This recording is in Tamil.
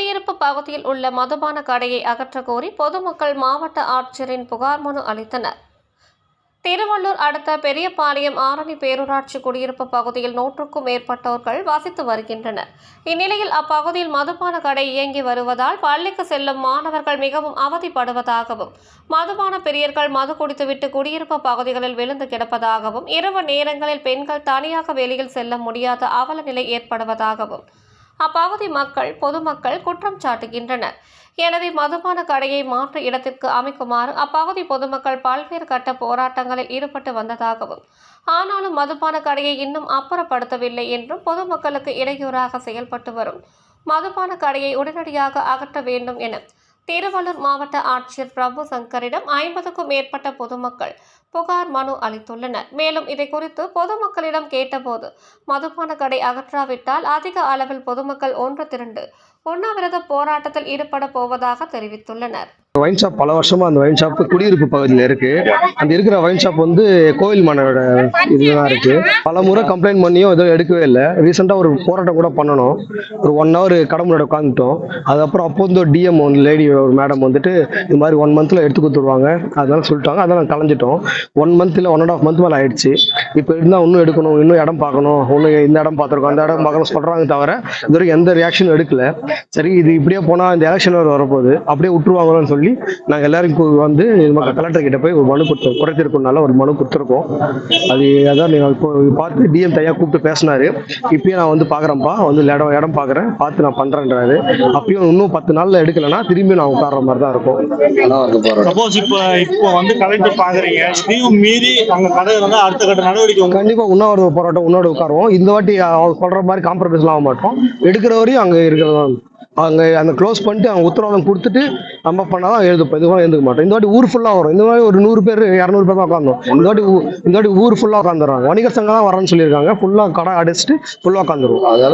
குடியிருப்பு பகுதியில் உள்ள மதுபான கடையை அகற்ற கோரி பொதுமக்கள் மாவட்ட ஆட்சியரின் புகார் மனு அளித்தனர். திருவள்ளூர் அடுத்த பெரியபாளையம் ஆரணி பேரூராட்சி குடியிருப்பு பகுதியில் நூற்றுக்கும் மேற்பட்டோர்கள் வசித்து வருகின்றனர். இந்நிலையில் அப்பகுதியில் மதுபான கடை இயங்கி வருவதால் பள்ளிக்கு செல்லும் மாணவர்கள் மிகவும் அவதிப்படுவதாகவும் மதுபான பிரியர்கள் மது குடித்துவிட்டு குடியிருப்பு பகுதிகளில் விழுந்து கிடப்பதாகவும் இரவு நேரங்களில் பெண்கள் தனியாக வெளியில் செல்ல முடியாத அவல நிலை ஏற்படுவதாகவும் அப்பகுதி மக்கள் பொதுமக்கள் குற்றம் சாட்டுகின்றனர். எனவே மதுபான கடையை மாற்று இடத்திற்கு அமைக்குமாறு அப்பகுதி பொதுமக்கள் பல்வேறு கட்ட போராட்டங்களில் ஈடுபட்டு வந்ததாகவும் ஆனாலும் மதுபான கடையை இன்னும் அப்புறப்படுத்தவில்லை என்றும் பொதுமக்களுக்கு இடையூறாக செயல்பட்டு வரும். மதுபான கடையை உடனடியாக அகற்ற வேண்டும் என திருவள்ளூர் மாவட்ட ஆட்சியர் பிரபு சங்கரிடம் ஐம்பதுக்கும் மேற்பட்ட பொதுமக்கள் புகார் மனு அளித்துள்ளனர். மேலும் இதை குறித்து பொதுமக்களிடம் கேட்டபோது மதுபான கடை அகற்றாவிட்டால் அதிக அளவில் பொதுமக்கள் ஒன்று திரண்டு உண்ணாவிரத போராட்டத்தில் ஈடுபட போவதாக தெரிவித்துள்ளனர். ஒயின் ஷாப் பல வருஷமா அந்த ஒயின் ஷாப் குடியிருப்பு பகுதியில் இருக்கு. அந்த இருக்கிற ஒயின் ஷாப் வந்து கோவில் மன்னரோட இதுதான் இருக்கு. பல முறை கம்ப்ளைண்ட் பண்ணியும் எதுவும் எடுக்கவே இல்லை. ரீசெண்டாக ஒரு போராட்டம் கூட பண்ணணும். ஒரு ஒன் ஹவர் கடை உட்காந்துட்டோம் அதுக்கப்புறம் அப்போ வந்து ஒரு டிஎம் ஒன் லேடி ஒரு மேடம் வந்துட்டு இது மாதிரி ஒன் மந்த்தில் எடுத்து கொடுத்துருவாங்க. அதனால சொல்லிட்டாங்க. அதெல்லாம் நாங்கள் கலைஞ்சிட்டோம் ஒன் மந்த் இல்லை ஒன் அண்ட் ஆஃப் மந்த் மேலே ஆயிடுச்சு. இப்போ இருந்தால் இன்னும் எடுக்கணும் இன்னும் இடம் பார்க்கணும் இன்னும் இந்த இடம் பார்த்துருக்கோம் அந்த இடம் பார்க்கணும் சொல்கிறாங்க தவிர இது வரைக்கும் எந்த ரியாக்ஷனும் எடுக்கல. சரி இது இப்படியே போனால் இந்த எலெக்ஷன் வர வரப்போகுது அப்படியே விட்டுருவாங்களோன்னு சொல்லி நாங்கள் எல்லாரும் இப்போ வந்து கலெக்டர் கிட்ட போய் ஒரு மனு கொடுத்தோம் குறைத்திருக்கனால ஒரு மனு கொடுத்துருக்கோம். அது அதான் நீங்கள் இப்போ பார்த்து டிஎம் தையா கூப்பிட்டு பேசினாரு. இப்பயும் நான் வந்து பார்க்குறேன்ப்பா வந்து இடம் இடம் பார்க்குறேன் பார்த்து நான் பண்ணுறேன்றாரு அப்பயும் இன்னும் பத்து நாளில் எடுக்கலைன்னா திரும்பி நான் உட்கார்ற மாதிரி தான் இருக்கும். வந்து சப்போஸ் இப்ப இப்போ வந்து கலெக்டர் பாக்குறீங்க இதையும் மீறி அங்க கடை இருந்தா அடுத்த கட்ட கண்டிப்பா உண்ணாவிரத போராட்டம் உன்னோட உட்காருவோம். இந்த வாட்டி சொல்ற மாதிரி காம்ப்ரமைஸ்லாம் ஆக மாட்டோம். எடுக்கிற வரையும் அங்க இருக்கிறதா அங்க அந்த க்ளோஸ் பண்ணிட்டு அவங்க உத்தரவாதம் கொடுத்துட்டு நம்ம பண்ணாதான் எழுதுப்போம் இதுவாக எழுந்துக்க மாட்டோம். இந்த வாட்டி ஊர் ஃபுல்லா வரும். இந்த மாதிரி ஒரு நூறு பேர் இரநூறு பேர் தான் உட்காந்தோம் இந்த வாட்டி இந்த வாட்டி ஊர் ஃபுல்லா உட்காந்துறாங்க வணிகர் சங்கம் தான் வரேன்னு சொல்லியிருக்காங்க. ஃபுல்லா கடை அடைச்சிட்டு ஃபுல்லா உட்காந்துருவோம்